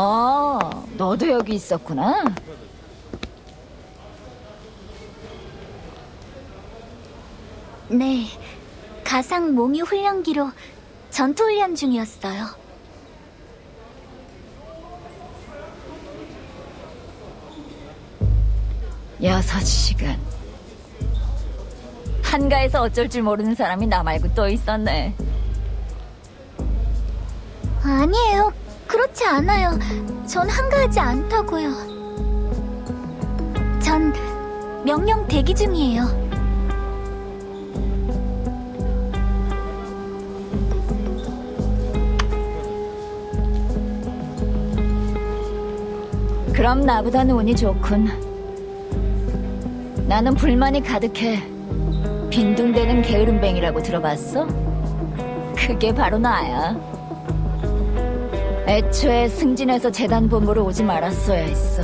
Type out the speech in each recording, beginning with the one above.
어, 너도 여기 있었구나. 네, 가상 몽유 훈련기로 전투 훈련 중이었어요. 여섯 시간. 한가해서 어쩔 줄 모르는 사람이 나 말고 또 있었네. 아니에요. 그렇지 않아요. 전 한가하지 않다고요. 전 명령 대기 중이에요. 그럼 나보다는 운이 좋군. 나는 불만이 가득해. 빈둥대는 게으름뱅이라고 들어봤어? 그게 바로 나야. 애초에 승진해서 재단 본부로 오지 말았어야 했어.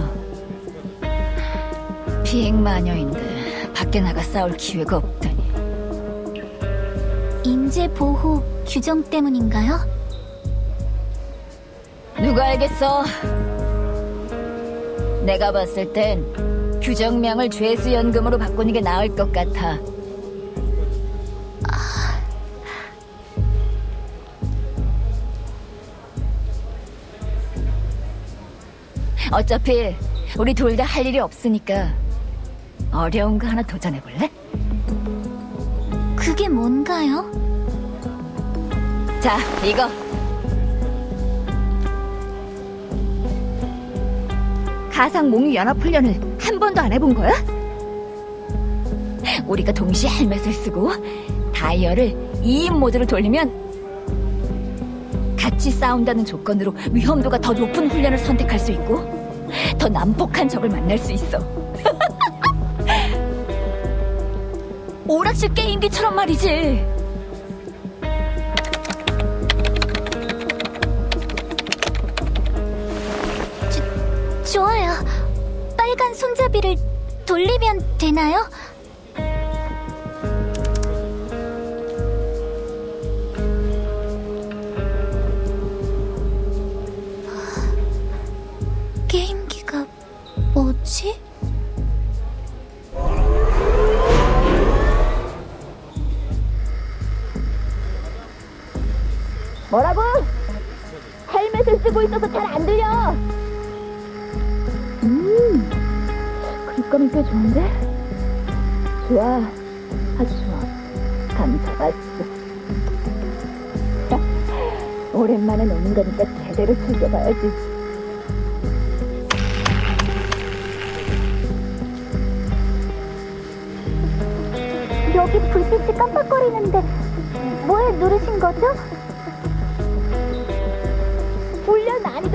비행 마녀인데 밖에 나가 싸울 기회가 없다니. 인재 보호 규정 때문인가요? 누가 알겠어? 내가 봤을 땐 규정명을 죄수연금으로 바꾸는 게 나을 것 같아. 어차피 우리 둘 다 할 일이 없으니까 어려운 거 하나 도전해 볼래? 그게 뭔가요? 자, 이거. 가상 몽유 연합 훈련을 한 번도 안 해본 거야? 우리가 동시에 헬멧을 쓰고 다이얼을 2인 모드로 돌리면 같이 싸운다는 조건으로 위험도가 더 높은 훈련을 선택할 수 있고 더 난폭한 적을 만날 수 있어. 오락실 게임기처럼 말이지. 좋아요. 빨간 손잡이를 돌리면 되나요? 뭐라고? 헬멧을 쓰고 있어서 잘 안 들려. 음, 글감이 꽤 좋은데? 좋아, 아주 좋아. 감 잡았어. 오랜만에 노는 거니까 제대로 즐겨봐야지. 여기 불빛이 깜빡거리는데 뭐에 누르신 거죠?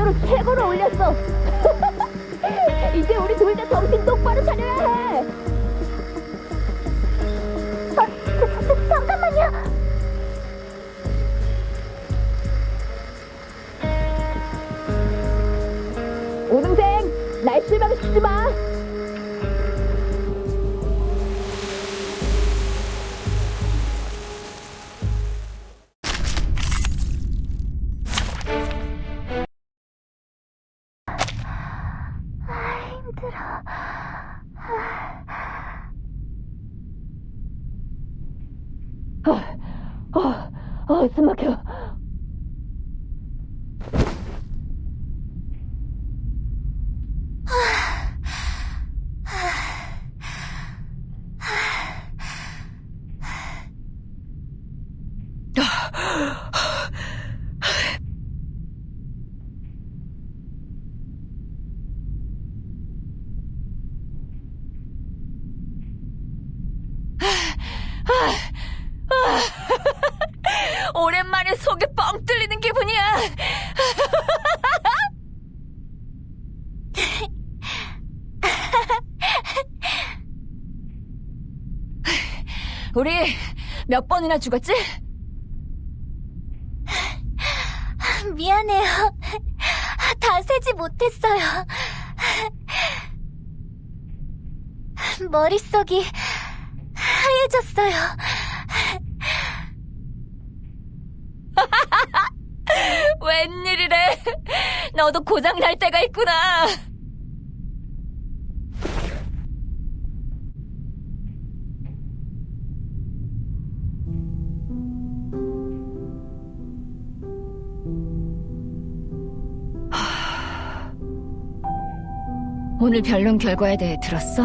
훈련 난이도를 최고로 올렸어. 이제 우리 둘 다 정신 똑바로 차려야 해. 아, 잠깐만요. 오동생, 날 실망시키지 마. 힘들어. 어, 어, 숨 막혀. 속이 뻥 뚫리는 기분이야. 우리 몇 번이나 죽었지? 미안해요. 다 세지 못했어요. 머릿속이 하얘졌어요. 웬일이래? 너도 고장 날 때가 있구나. 하... 오늘 변론 결과에 대해 들었어?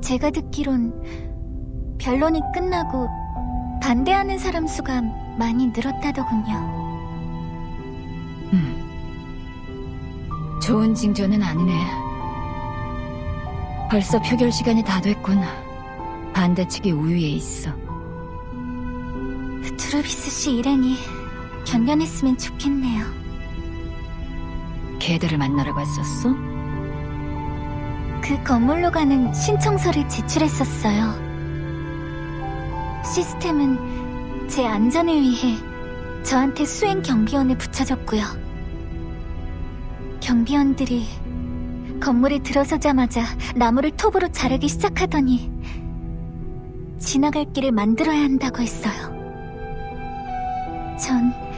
제가 듣기론 변론이 끝나고 반대하는 사람 수가 많이 늘었다더군요. 음. 좋은 징조는 아니네. 벌써 표결 시간이 다 됐군. 반대 측이 우위에 있어. 트루비스 씨 일행이 견뎌냈으면 좋겠네요. 걔들을 만나러 갔었어? 그 건물로 가는 신청서를 제출했었어요. 시스템은 제 안전을 위해 저한테 수행 경비원을 붙여줬고요. 경비원들이 건물에 들어서자마자 나무를 톱으로 자르기 시작하더니 지나갈 길을 만들어야 한다고 했어요. 전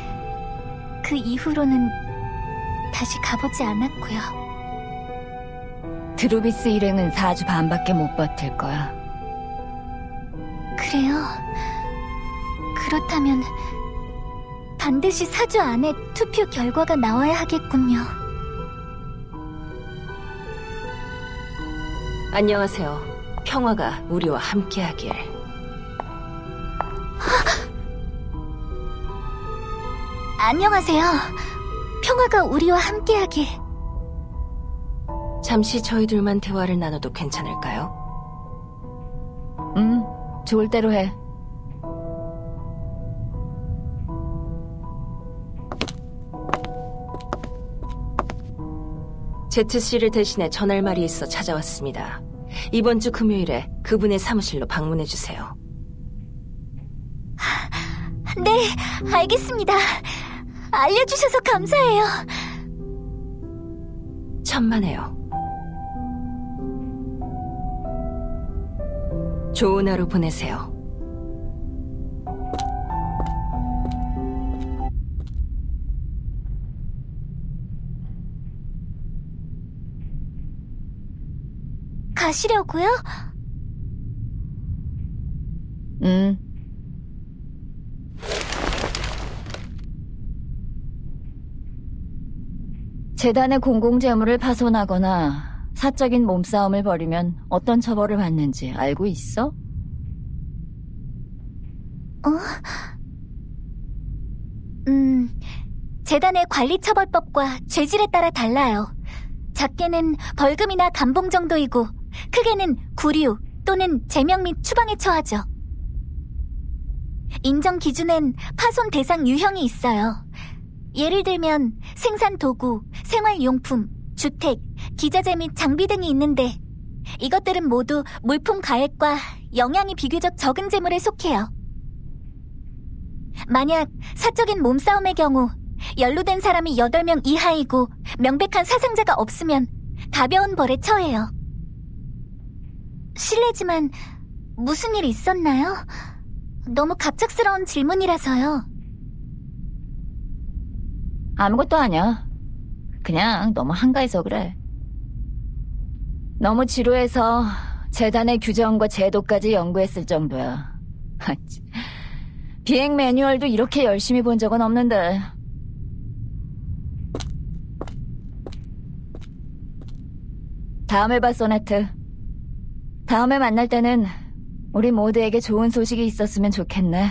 그 이후로는 다시 가보지 않았고요. 드루비스 일행은 4주 반밖에 못 버틸 거야. 그래요. 그렇다면 반드시 4주 안에 투표 결과가 나와야 하겠군요. 안녕하세요. 평화가 우리와 함께하길. 안녕하세요. 평화가 우리와 함께하길. 잠시 저희들만 대화를 나눠도 괜찮을까요? 응, 좋을 대로 해. ZC를 대신해 전할 말이 있어 찾아왔습니다. 이번 주 금요일에 그분의 사무실로 방문해 주세요. 네, 알겠습니다. 알려주셔서 감사해요. 천만에요. 좋은 하루 보내세요. 가시려고요? 응. 재단의 공공재물을 파손하거나 사적인 몸싸움을 벌이면 어떤 처벌을 받는지 알고 있어? 어? 음, 재단의 관리처벌법과 죄질에 따라 달라요. 작게는 벌금이나 감봉 정도이고, 크게는 구류 또는 제명 및 추방에 처하죠. 인정 기준엔 파손 대상 유형이 있어요. 예를 들면 생산 도구, 생활용품, 주택, 기자재 및 장비 등이 있는데 이것들은 모두 물품 가액과 영향이 비교적 적은 재물에 속해요. 만약 사적인 몸싸움의 경우 연루된 사람이 8명 이하이고 명백한 사상자가 없으면 가벼운 벌에 처해요. 실례지만 무슨 일 있었나요? 너무 갑작스러운 질문이라서요. 아무것도 아니야. 그냥 너무 한가해서 그래. 너무 지루해서 재단의 규정과 제도까지 연구했을 정도야. 하치. 비행 매뉴얼도 이렇게 열심히 본 적은 없는데. 다음에 봐, 소네트. 다음에 만날 때는 우리 모두에게 좋은 소식이 있었으면 좋겠네.